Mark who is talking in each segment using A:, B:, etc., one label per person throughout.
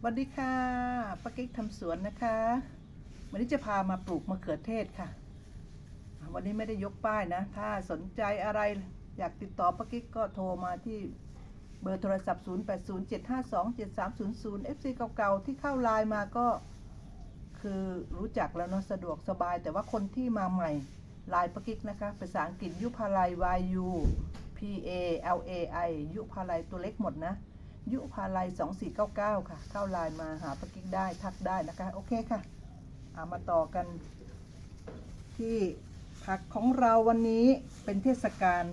A: สวัสดีค่ะป้ากิ๊กทำสวนนะคะ วันนี้จะพามาปลูกมะเขือเทศค่ะ วันนี้ไม่ได้ยกป้ายนะ ถ้าสนใจอะไรอยากติดต่อป้ากิ๊กก็โทรมาที่เบอร์โทรศัพท์ 0807527300 FC เก่าๆ ที่เข้าไลน์มาก็คือรู้จักแล้วเนาะสะดวกสบาย แต่ว่าคนที่มาใหม่ไลน์ป้ากิ๊กนะคะ ภาษาอังกฤษยุพาลัย YU P A L A I ยุพาลัยตัวเล็กหมดนะ ยุพาลัย 2499 ค่ะ เข้าไลน์มาหาปากิ๊กได้ทักได้นะคะ โอเคค่ะเอามาต่อกันที่ผักของเราวันนี้เป็นเทศกาล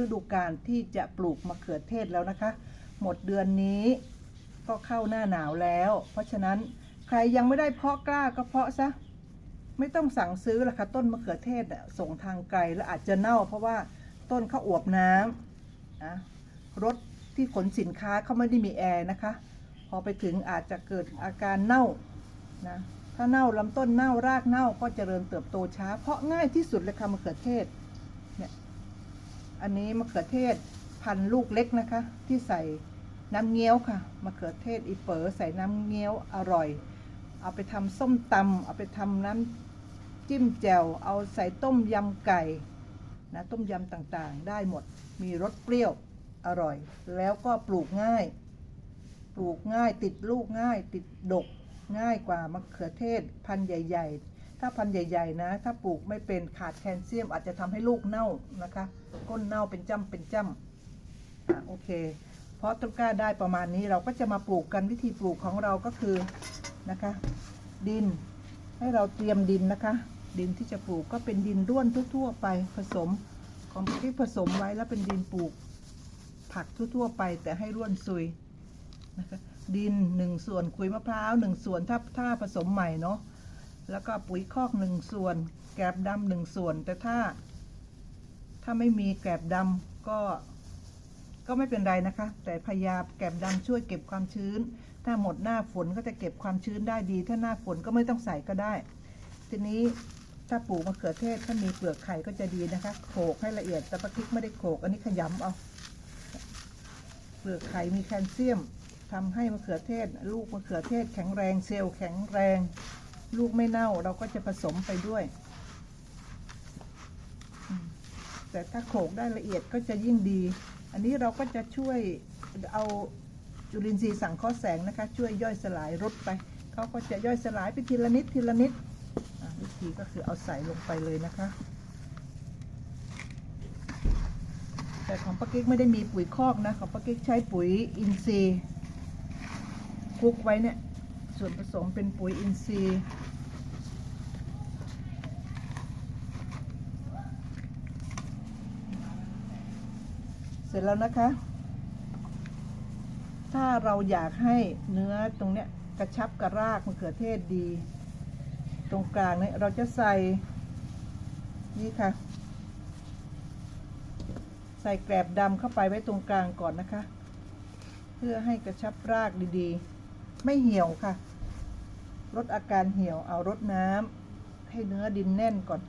A: ฤดูกาลที่จะปลูกมะเขือเทศแล้วนะคะ หมดเดือนนี้ก็เข้าหน้าหนาวแล้ว เพราะฉะนั้นใครยังไม่ได้เพาะกล้าก็เพาะซะไม่ต้องสั่งซื้อละค่ะต้นมะเขือเทศส่งทางไกลแล้วอาจจะเน่า เพราะว่าต้นเขาอวบน้ำนะรถ ที่ขนสินค้าเขาไม่ได้มีแอร์นะคะ พอไปถึงอาจจะเกิดอาการเน่านะถ้าเน่าลำต้นเน่ารากเน่าก็เจริญเติบโตช้า เพราะง่ายที่สุดเลยค่ะมะเขือเทศเนี่ยอันนี้มะเขือเทศพันลูกเล็กนะคะ ที่ใส่น้ำเงี้ยวค่ะมะเขือเทศอีเป๋อใส่น้ำเงี้ยวอร่อย เอาไปทำส้มตำเอาไปทำน้ำจิ้มแจ่วเอาใส่ต้มยำไก่นะต้มยำต่างๆ ได้หมดมีรสเปรี้ยว อร่อย แล้วก็ปลูกง่าย ปลูกง่ายติดลูกง่าย ติดดกง่ายกว่ามะเขือเทศ พันธุ์ใหญ่ ๆ ถ้าพันธุ์ใหญ่ ๆ นะ ถ้าปลูกไม่เป็นขาดแคลเซียม อาจจะทำให้ลูกเน่านะคะ ก้นเน่าเป็นจ้ำเป็นจ้ำอะโอเค เพราะต้นกล้าได้ประมาณนี้เราก็จะมาปลูกกันวิธีปลูกของเราก็คือนะคะ ดินให้เราเตรียมดินนะคะ ดินที่จะปลูกก็เป็นดินร่วนทั่ว ๆ ไปผสมของที่ผสมไว้แล้วเป็นดินปลูก ผักทั่ว ๆ ไปแต่ให้ร่วนซุยนะคะดินหนึ่งส่วนขุยมะพร้าวหนึ่งส่วนถ้าถ้าผสมใหม่เนาะแล้วก็ปุ๋ยคอกหนึ่งส่วน แกลบดำหนึ่งส่วน แต่ถ้า ถ้าไม่มีแกลบดำก็ก็ไม่เป็นไรนะคะ แต่พยาแกลบดำช่วยเก็บความชื้น ถ้าหมดหน้าฝนก็จะเก็บความชื้นได้ดี ถ้าหน้าฝนก็ไม่ต้องใส่ก็ได้ ทีนี้ถ้าปลูกมะเขือเทศถ้ามีเปลือกไข่ก็จะดีนะคะโขกให้ละเอียดแต่ปลาคิกไม่ได้โขกอันนี้ขยำเอา ลือกไข่มีแคลเซียมทำให้มะเขือเทศ ลูกมะเขือเทศแข็งแรงเซลล์แข็งแรง ลูกไม่เน่าเราก็จะผสมไปด้วย แต่ถ้าโขกได้ละเอียดก็จะยิ่งดี อันนี้เราก็จะช่วยเอาจุลินทรีย์สังเคราะห์แสงนะคะ ช่วยย่อยสลายรดไปเขาก็จะย่อยสลายไปทีละนิดทีละนิดวิธีก็คือเอาใส่ลงไปเลยนะคะ แต่ของป้ากิ๊กไม่ได้มีปุ๋ยคอกนะ ของป้ากิ๊กใช้ปุ๋ยอินทรีย์คลุกไว้เนี่ย ส่วนผสมเป็นปุ๋ยอินทรีย์เสร็จแล้วนะคะ ถ้าเราอยากให้เนื้อตรงเนี้ยกระชับกระรากมะเขือเทศดี ตรงกลางเนี่ยเราจะใส่นี่ค่ะ ใส่แกลบดำเข้าไปไว้ตรงกลางก่อนนะคะ เพื่อให้กระชับรากดีๆ ไม่เหี่ยวค่ะ ลดอาการเหี่ยวเอารดน้ำให้เนื้อดินแน่นก่อน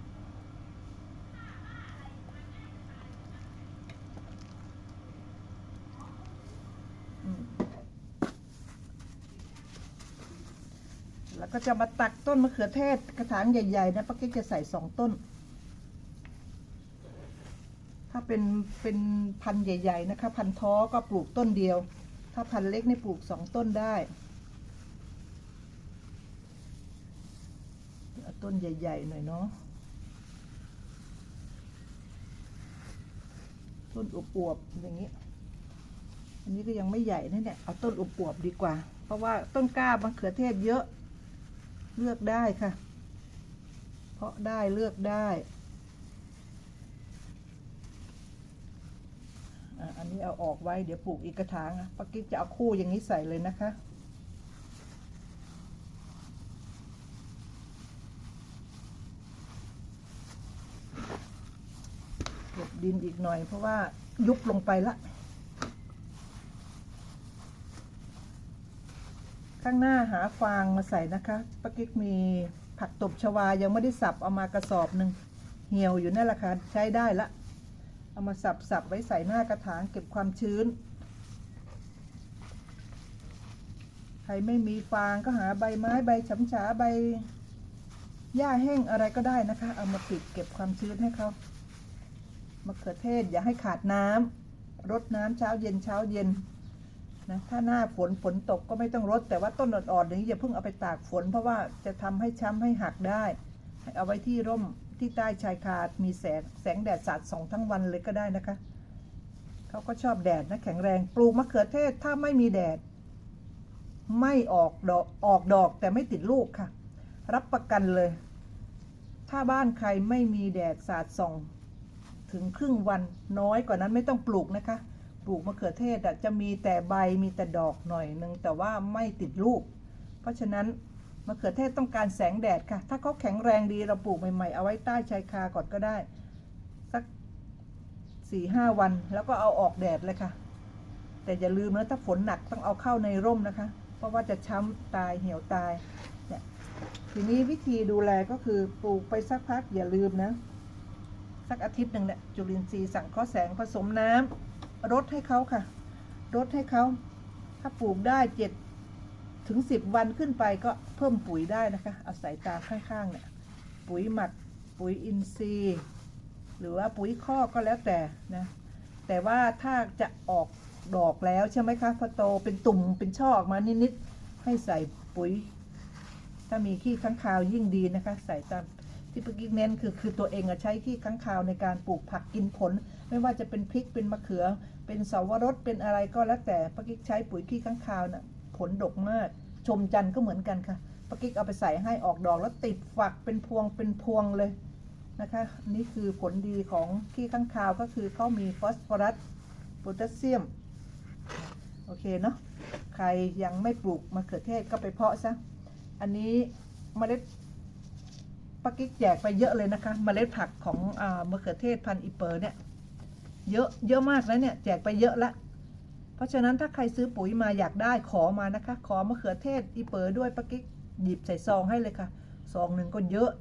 A: แล้วก็จะมาตักต้นมะเขือเทศกระถางใหญ่ๆนะป้ากิ๊กจะใส่สองต้น เป็นเป็นพันธุ์ใหญ่ ๆ นะคะ พันธุ์ท้อก็ปลูกต้นเดียว ถ้าพันธุ์เล็กนี่ปลูกสองต้นได้ต้นใหญ่ ๆ หน่อยเนาะต้นอวบๆอย่างนี้ อันนี้ก็ยังไม่ใหญ่นะเนี่ยเอาต้นอวบๆดีกว่า เพราะว่าต้นกล้ามะเขือเทศเยอะ เลือกได้ค่ะ เพราะได้เลือกได้ อะอั นี้เอาออกไว้เดี๋ยวปลูกอีกกระถางอะป้ากิ๊กจะเอาคู่อย่างนี้ใส่เลยนะคะ เก็บดินอีกหน่อยเพราะว่ายุบลงไปละ ข้างหน้าหาฟางมาใส่นะคะป้ากิ๊กมีผักตบชวายังไม่ได้สับเอามากระสอบหนึ่งเหี่ยวอยู่นั่นแหละค่ะใช้ได้ละ เอามาสับสับไว้ใส่หน้ากระถางเก็บความชื้น ใครไม่มีฟางก็หาใบไม้ใบฉำฉาใบหญ้าแห้งอะไรก็ได้นะคะ เอามาปิดเก็บความชื้นให้เขามะเขือเทศอย่าให้ขาดน้ำรดน้ำเช้าเย็นเช้าเย็นนะถ้าหน้าฝนฝนตกก็ไม่ต้องรด แต่ว่าต้นอ่อนๆอย่างนี้อย่าเพิ่งเอาไปตากฝน เพราะว่าจะทำให้ช้ำให้หักได้ เอาไว้ที่ร่ม ที่ใต้ชายคามีแสงแสงแดดสาดส่องทั้งวันเลยก็ได้นะคะ เขาก็ชอบแดดนะแข็งแรง ปลูกมะเขือเทศถ้าไม่มีแดด ไม่ออกดอกออกดอกแต่ไม่ติดลูกค่ะ รับประกันเลย ถ้าบ้านใครไม่มีแดดสาดส่อง ถึงครึ่งวันน้อยกว่านั้นไม่ต้องปลูกนะคะ ปลูกมะเขือเทศจะมีแต่ใบมีแต่ดอกหน่อยนึงแต่ว่าไม่ติดลูก เพราะฉะนั้น มะเขือเทศต้องการแสงแดดค่ะ ถ้าเขาแข็งแรงดีเราปลูกใหม่ ๆ เอาไว้ใต้ชายคาก่อนก็ได้ สักสี่ห้าวัน แล้วก็เอาออกแดดเลยค่ะ แต่อย่าลืมนะถ้าฝนหนักต้องเอาเข้าในร่มนะคะ เพราะว่าจะช้ำตายเหี่ยวตายเนี่ยทีนี้วิธีดูแลก็คือปลูกไปสักพักอย่าลืมนะ สักอาทิตย์หนึ่งเนี่ยจุลินทรีย์สั่งเคราะห์แสงผสมน้ำรดให้เขาค่ะ รดให้เขาถ้าปลูกได้เจ็ด ถึงสิบวันขึ้นไปก็เพิ่มปุ๋ยได้นะคะเอาใส่ตามข้างๆเนี่ยปุ๋ยหมักปุ๋ยอินทรีย์ หรือว่าปุ๋ยคอก็แล้วแต่นะแต่ว่าถ้าจะออกดอกแล้วใช่ไหมคะพอโตเป็นตุ่มเป็นช่อออกมานิดๆให้ใส่ปุ๋ย ถ้ามีขี้ค้างคาวยิ่งดีนะคะ ใส่ตามที่เมื่อกี้เน้นคือคือตัวเองอะใช้ขี้ค้างคาวในการปลูกผักกินผล ไม่ว่าจะเป็นพริกเป็นมะเขือ เป็นเสาวรสเป็นอะไรก็แล้วแต่ปากิ๊กใช้ปุ๋ยขี้ค้างคาวน่ะ ผลดกมาก ชมจันทร์ก็เหมือนกันค่ะปากิ๊กเอาไปใส่ให้ออกดอกแล้วติดฝักเป็นพวงเป็นพวงเลยนะคะ นี่คือผลดีของขี้ค้างคาวก็คือเขามีฟอสฟอรัสโพแทสเซียม โอเคเนาะใครยังไม่ปลูกมะเขือเทศก็ไปเพาะซะ อันนี้เมล็ดปากิ๊กแจกไปเยอะเลยนะคะเมล็ดผักของอมะเขือเทศพันธุ์อีเปอร์เนี่ย เยอะเยอะมากแล้วเนี่ย แจกไปเยอะละ เพราะฉะนั้นถ้าใครซื้อปุ๋ยมาอยากได้ขอมานะคะ ขอมะเขือเทศอีเปอด้วยปากิ๊กหยิบใส่ซองให้เลยค่ะซองหนึ่งก็เยอะ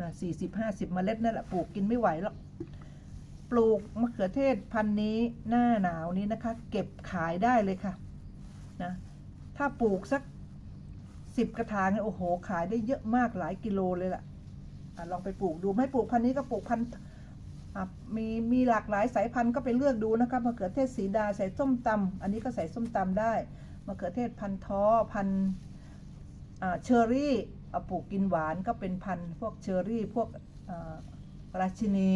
A: นะสี่สิบห้าสิบเมล็ดนั่นแหละปลูกกินไม่ไหวหรอกปลูกมะเขือเทศพันธุ์นี้หน้าหนาวนี้นะคะ เก็บขายได้เลยค่ะนะถ้าปลูกสักสิบกระถางโอ้โหขายได้เยอะมากหลายกิโลเลยล่ะอะลองไปปลูกดูไม่ปลูกพันธุ์นี้ก็ปลูกพันธุ์ มีมีหลากหลายสายพันธุ์ก็ไปเลือกดูนะคะมะเขือเทศสีดาใส่ส้มตำอันนี้ก็ใส่ส้มตำได้มะเขือเทศพันธ์ท้อพันธุ์เชอร์รี่เอาปลูกกินหวานก็เป็นพันธุ์พวกเชอร์รี่พวกราชินี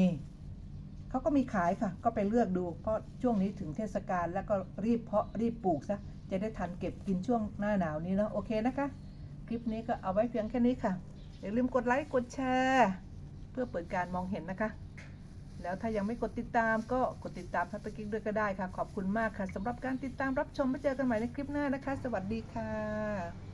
A: เขาก็มีขายค่ะ ก็ไปเลือกดูเพราะช่วงนี้ถึงเทศกาลแล้วก็รีบเพาะรีบปลูกซะจะได้ทันเก็บกินช่วงหน้าหนาวนี้เนาะโอเคนะคะ คลิปนี้ก็เอาไว้เพียงแค่นี้ค่ะอย่าลืมกดไลค์กดแชร์ เพื่อเปิดการมองเห็นนะคะ แล้วถ้ายังไม่กดติดตามก็กดติดตามพัตกิ๊กด้วยก็ได้ค่ะ ขอบคุณมากค่ะสำหรับการติดตามรับชมไว้เจอกันใหม่ในคลิปหน้านะคะ สวัสดีค่ะ